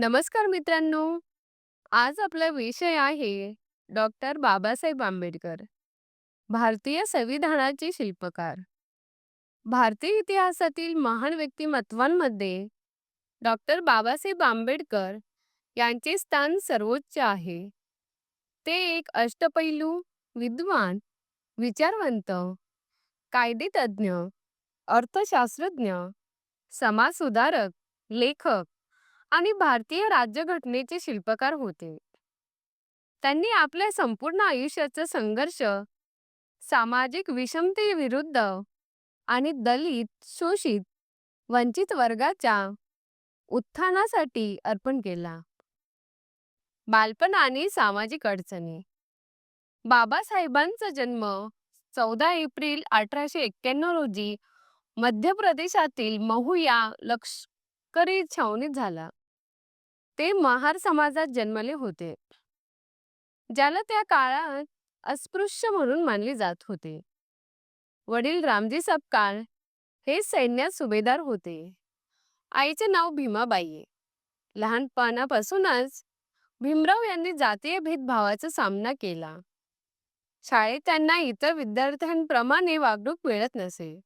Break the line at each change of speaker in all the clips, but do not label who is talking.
नमस्कार मित्रांनो. आज आपला विषय आहे डॉक्टर बाबासाहेब आंबेडकर भारतीय संविधानाचे शिल्पकार. भारतीय इतिहासातील महान व्यक्तिमत्वांमध्ये डॉक्टर बाबासाहेब आंबेडकर यांचे स्थान सर्वोच्च आहे. ते एक अष्टपैलू विद्वान विचारवंत कायदेतज्ञ अर्थशास्त्रज्ञ समाजसुधारक लेखक आणि भारतीय राज्यघटनेचे शिल्पकार होते. त्यांनी आपल्या संपूर्ण आयुष्याचा संघर्ष सामाजिक विषमतेविरुद्ध आणि दलित शोषित वंचित वर्गाच्या उत्थानासाठी अर्पण केला. बालपण आणि सामाजिक अडचणी. बाबासाहेबांचा जन्म चौदा एप्रिल अठराशे एक्क्याण्णव रोजी मध्य प्रदेशातील महू या लष्करी छावणीत झाला. ते महार समाजात जन्मले होते. ज्याला त्या काळात अस्पृश्य म्हणून मानले जात होते. वडील रामजी सपकाळ हे सैन्यात सुभेदार होते. आईचे नाव भीमाबाई लहानपणापासूनच भीमराव यांनी जातीय भेदभावाचा सामना केला. शाळेत त्यांना इतर विद्यार्थ्यांप्रमाणे वागणूक मिळत नसे.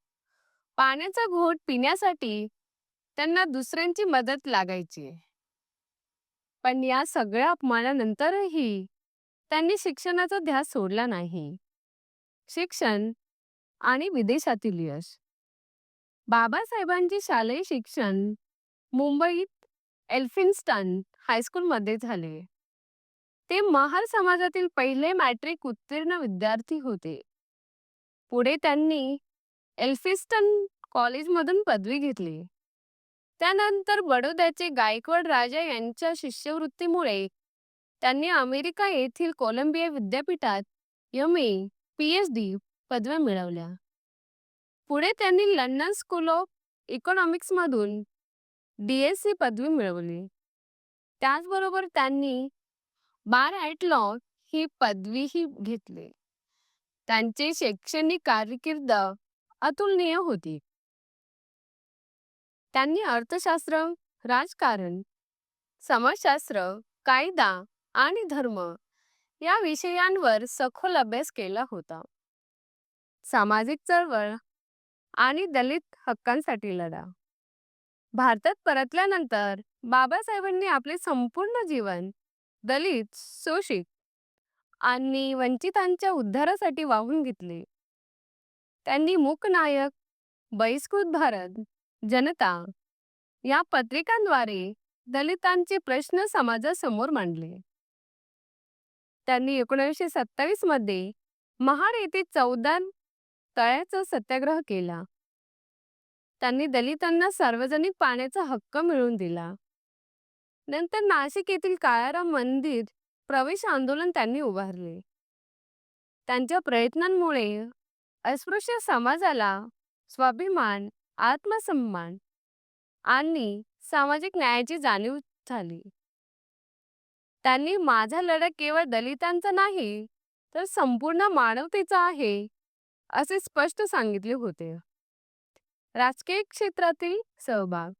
पाण्याचा घोट पिण्यासाठी त्यांना दुसऱ्यांची मदत लागायची. पण या सगळ्या अपमानानंतरही त्यांनी शिक्षणाचा ध्यास सोडला नाही. शिक्षण आणि विदेशातील यश. बाबासाहेबांचे शालेय शिक्षण मुंबईत एल्फिन्स्टन हायस्कूलमध्ये झाले. ते महार समाजातील पहिले मॅट्रिक उत्तीर्ण विद्यार्थी होते. पुढे त्यांनी एल्फिन्स्टन कॉलेजमधून पदवी घेतली. त्यानंतर बडोद्याचे गायकवाड राजा यांच्या शिष्यवृत्तीमुळे त्यांनी अमेरिका येथील कोलंबिया विद्यापीठात M A P H D पदव्या मिळवल्या. पुढे त्यांनी लंडन स्कूल ऑफ इकॉनॉमिक्समधून डी एस सी पदवी मिळवली. त्याचबरोबर त्यांनी बार ॲट लॉ ही पदवीही घेतली. त्यांची शैक्षणिक कारकीर्द अतुलनीय होती. त्यांनी अर्थशास्त्र राजकारण समाजशास्त्र कायदा आणि धर्म या विषयांवर सखोल अभ्यास केला होता. सामाजिक चळवळ आणि दलित हक्कांसाठी लढा. भारतात परतल्यानंतर बाबासाहेबांनी आपले संपूर्ण जीवन दलित शोषित आणि वंचितांच्या उद्धारासाठी वाहून घेतले. त्यांनी मूकनायक बहिष्कृत भारत जनता या पत्रिकांद्वारे दलितांचे प्रश्न समाजासमोर मांडले. त्यांनी एकोणीसशे सत्तावीसमध्ये महाड येथे चौदा तळ्याचा सत्याग्रह केला. त्यांनी दलितांना सार्वजनिक पाण्याचा हक्क मिळवून दिला. नंतर नाशिक येथील काळाराम मंदिर प्रवेश आंदोलन त्यांनी उभारले. त्यांच्या प्रयत्नांमुळे अस्पृश्य समाजाला स्वाभिमान आत्मसन्मान आणि सामाजिक न्यायाची जाणीव झाली. त्यांनी माझा लढा केवळ दलितांचा नाही तर संपूर्ण मानवतेचा आहे असे स्पष्ट सांगितले होते. राजकीय क्षेत्रातील सहभाग.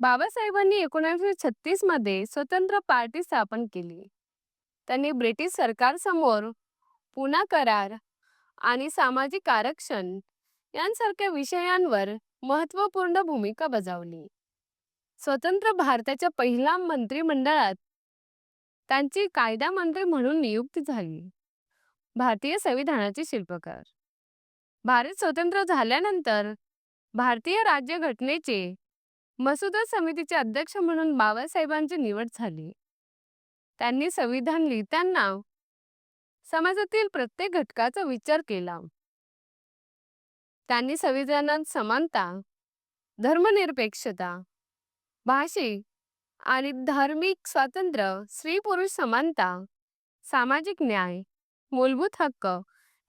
बाबासाहेबांनी एकोणीसशे छत्तीसमध्ये स्वतंत्र पार्टी स्थापन केली. त्यांनी ब्रिटिश सरकारसमोर पुन्हा करार आणि सामाजिक आरक्षण यांसारख्या विषयांवर महत्त्वपूर्ण भूमिका बजावली. स्वतंत्र भारताच्या पहिल्या मंत्रिमंडळात त्यांची कायदा मंत्री म्हणून नियुक्ती झाली. भारतीय संविधानाचे शिल्पकार. भारत स्वतंत्र झाल्यानंतर भारतीय राज्यघटनेचे मसुदा समितीचे अध्यक्ष म्हणून बाबासाहेबांची निवड झाली. त्यांनी संविधान लिहिताना समाजातील प्रत्येक घटकाचा विचार केला. त्यांनी संविधानात समानता धर्मनिरपेक्षता भाषिक आणि धार्मिक स्वातंत्र्य स्त्री पुरुष समानता सामाजिक न्याय मूलभूत हक्क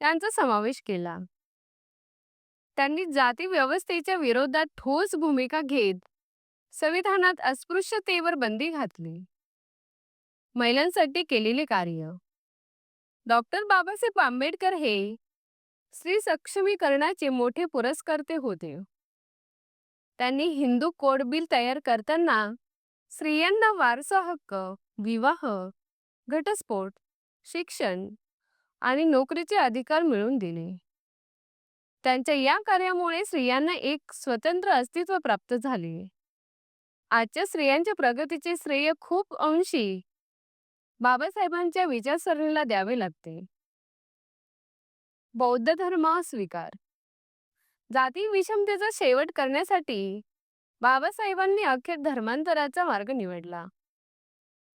यांचा समावेश केला. त्यांनी जाती व्यवस्थेच्या विरोधात ठोस भूमिका घेत संविधानात अस्पृश्यतेवर बंदी घातली. महिलांसाठी केलेले कार्य. डॉक्टर बाबासाहेब आंबेडकर हे स्त्री सक्षमीकरणाचे मोठे पुरस्कर्ते होते. त्यांनी हिंदू कोड बिल तयार करताना स्त्रियांना वारसा हक्क विवाह घटस्फोट शिक्षण आणि नोकरीचे अधिकार मिळवून दिले. त्यांच्या या कार्यामुळे स्त्रियांना एक स्वतंत्र अस्तित्व प्राप्त झाले. आजच्या स्त्रियांच्या प्रगतीचे श्रेय खूप अंशी बाबासाहेबांच्या विचारसरणीला द्यावे लागते. बौद्ध धर्म स्वीकार जाती विषमतेचा शेवट करण्यासाठी बाबासाहेबांनी अखेर धर्मांतराचा मार्ग निवडला.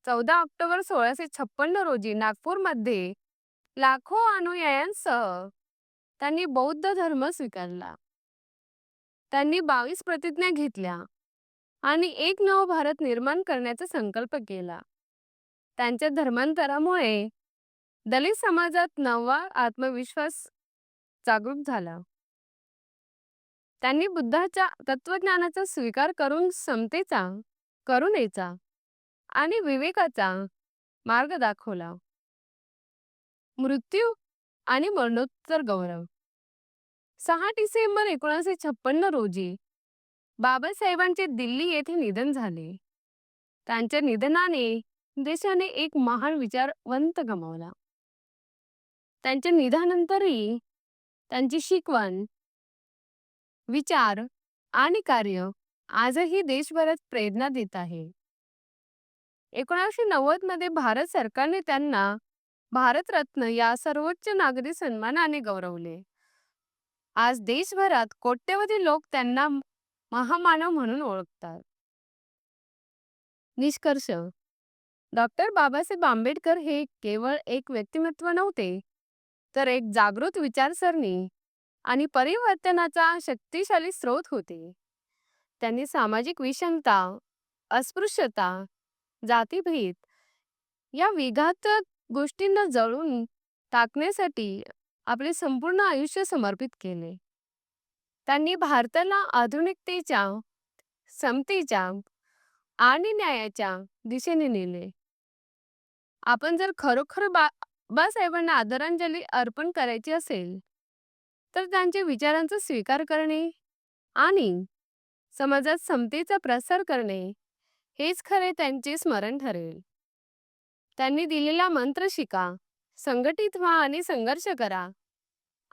चौदा ऑक्टोबर सोळाशे छप्पन्न रोजी नागपूरमध्ये लाखो अनुयायांसह त्यांनी बौद्ध धर्म स्वीकारला. त्यांनी बावीस प्रतिज्ञा घेतल्या आणि एक नव भारत निर्माण करण्याचा संकल्प केला. त्यांच्या धर्मांतरामुळे दलित समाजात नवा आत्मविश्वास जागरूक झाला. त्यांनी बुद्धाच्या तत्वज्ञानाचा स्वीकार करून समतेचा करुणेचा आणि विवेकाचा मार्ग दाखवला. मृत्यू आणि मरणोत्तर गौरव. सहा डिसेंबर एकोणीसशे छप्पन्न रोजी बाबासाहेबांचे दिल्ली येथे निधन झाले. त्यांच्या निधनाने देशाने एक महान विचारवंत गमावला. त्यांच्या निधनानंतरही त्यांची शिकवण विचार आणि कार्य आजही देशभरात प्रेरणा देत आहे. एकोणीसशे नव्वदमध्ये भारत सरकारने त्यांना भारतरत्न या सर्वोच्च नागरी सन्मानाने गौरवले. आज देशभरात कोट्यवधी लोक त्यांना महामानव म्हणून ओळखतात. निष्कर्ष डॉक्टर बाबासाहेब आंबेडकर हे केवळ एक व्यक्तिमत्व नव्हते तर एक जागृत विचारसरणी आणि परिवर्तनाचा शक्तिशाली स्रोत होते. त्यांनी सामाजिक विषमता अस्पृश्यता जातीभेद या विघातक गोष्टींना जळून टाकण्यासाठी आपले संपूर्ण आयुष्य समर्पित केले. त्यांनी भारताला आधुनिकतेच्या समतेच्या आणि न्यायाच्या दिशेने नेले. आपण जर खरोखर बा बाबासाहेबांना आदरांजली अर्पण करायची असेल तर त्यांच्या विचारांचा स्वीकार करणे आणि समाजात समतेचा प्रसार करणे हेच खरे त्यांचे स्मरण ठरेल. त्यांनी दिलेला मंत्र शिका संघटित व्हा आणि संघर्ष करा.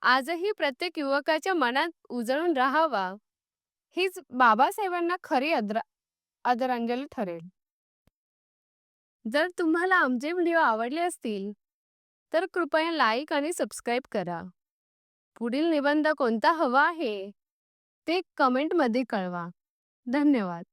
आजही प्रत्येक युवकाच्या मनात उजळून राहावा हीच बाबासाहेबांना खरी आदरा आदरांजली ठरेल. जर तुम्हाला आमचे व्हिडिओ आवडले असतील तर कृपया लाईक आणि सबस्क्राईब करा. पुढील निबंध कोणता हवा आहे? ते कमेंटमध्ये कळवा. धन्यवाद.